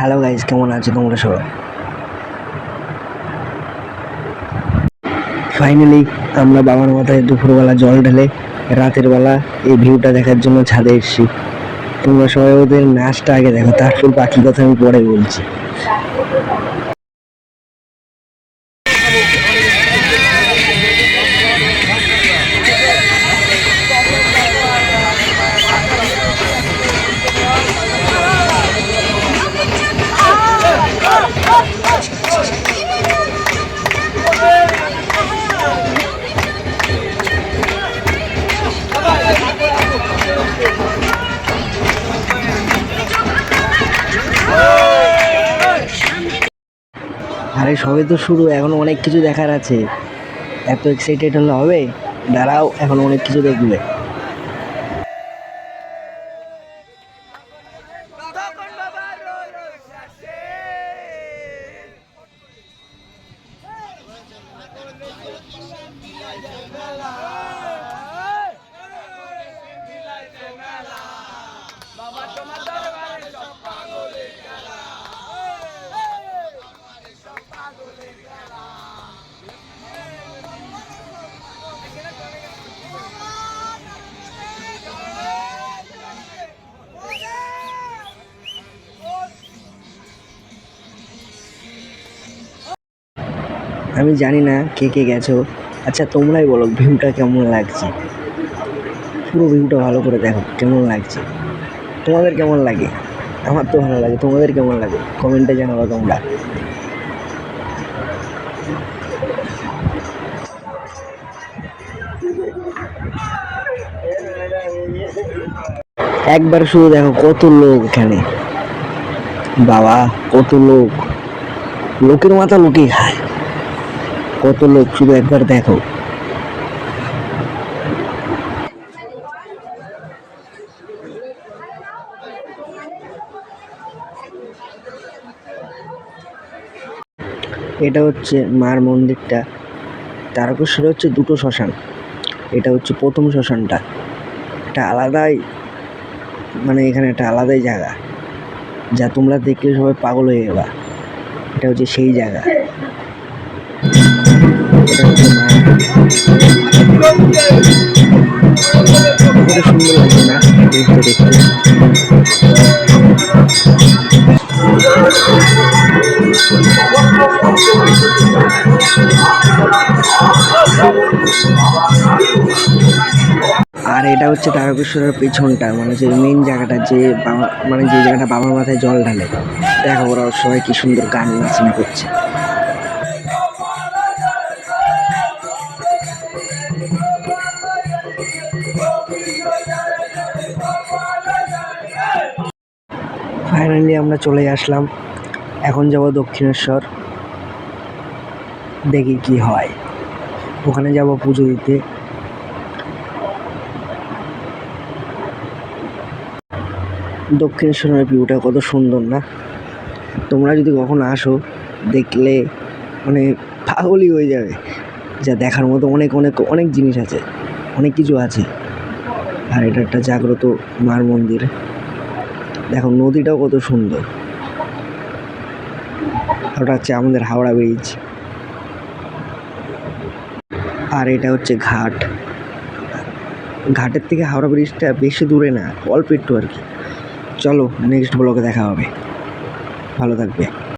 Hello guys কেমন আছে তোমরা সবাই? ফাইনালি আমরা বাবার মাথায় দুপুরবেলা জল ঢেলে রাতের বেলা এই ভিউটা দেখার জন্য ছাদে এসেছি। তোমরা সবাই ওদের নাচটা আগে দেখো, তারপর বাকি কথা আমি পরে বলছি। আরে, সবে তো শুরু, এখন অনেক কিছু দেখার আছে। এত এক্সাইটেড হলে হবে? দাঁড়াও, এখন অনেক কিছু দেখবে। আমি জানি না কে কে গেছো। আচ্ছা তোমরাই বলো, ভিউটা কেমন লাগছে? পুরো ভিউটা ভালো করে দেখো, কেমন লাগছে? তোমাদের কেমন লাগে? আমার তো ভালো লাগে, তোমাদের কেমন লাগে? কমেন্টে জানাব তোমরা। একবার শুধু দেখো কত লোক এখানে। বাবা, কত লোক। লোকের মাথা লোকেই খায়। কত লোক শুধু একবার দেখো। এটা হচ্ছে মার মন্দিরটা। তারকেশ্বরে হচ্ছে দুটো শ্মশান। এটা হচ্ছে প্রথম শ্মশানটা। এটা আলাদাই মানে এখানে একটা আলাদাই জায়গা। যা তোমরা দেখলে সবাই পাগল হয়ে যাবা। এটা হচ্ছে সেই জায়গা। আর এটা হচ্ছে তারকেশ্বরের পেছনটা মানে যে মেন জায়গাটা যে মানে যে জায়গাটা বাবার মাথায় জল ঢালে। দেখো ওরা সবাই কি সুন্দর গান নাচনা করছে। ফাইনালি আমরা চলে আসলাম। এখন যাব দক্ষিণেশ্বর। দেখি কি হয়। ওখানে যাব পুজো দিতে। দক্ষিণেশ্বরের ভিউটা কত সুন্দর না? তোমরা যদি কখনো আসো, দেখলে মানে পাগলই হয়ে যাবে। যা দেখার মতো অনেক অনেক অনেক জিনিস আছে। অনেক কিছু আছে। আর এটা একটা জাগ্রত মার মন্দির। দেখো, নদীটাও কত সুন্দর। ওটা হচ্ছে আমাদের হাওড়া ব্রিজ আর এটা হচ্ছে ঘাট। ঘাটের থেকে হাওড়া ব্রিজটা বেশি দূরে না, অল্প একটু আর কি। চলো নেক্সট ব্লগে দেখা হবে। ভালো থাকবে।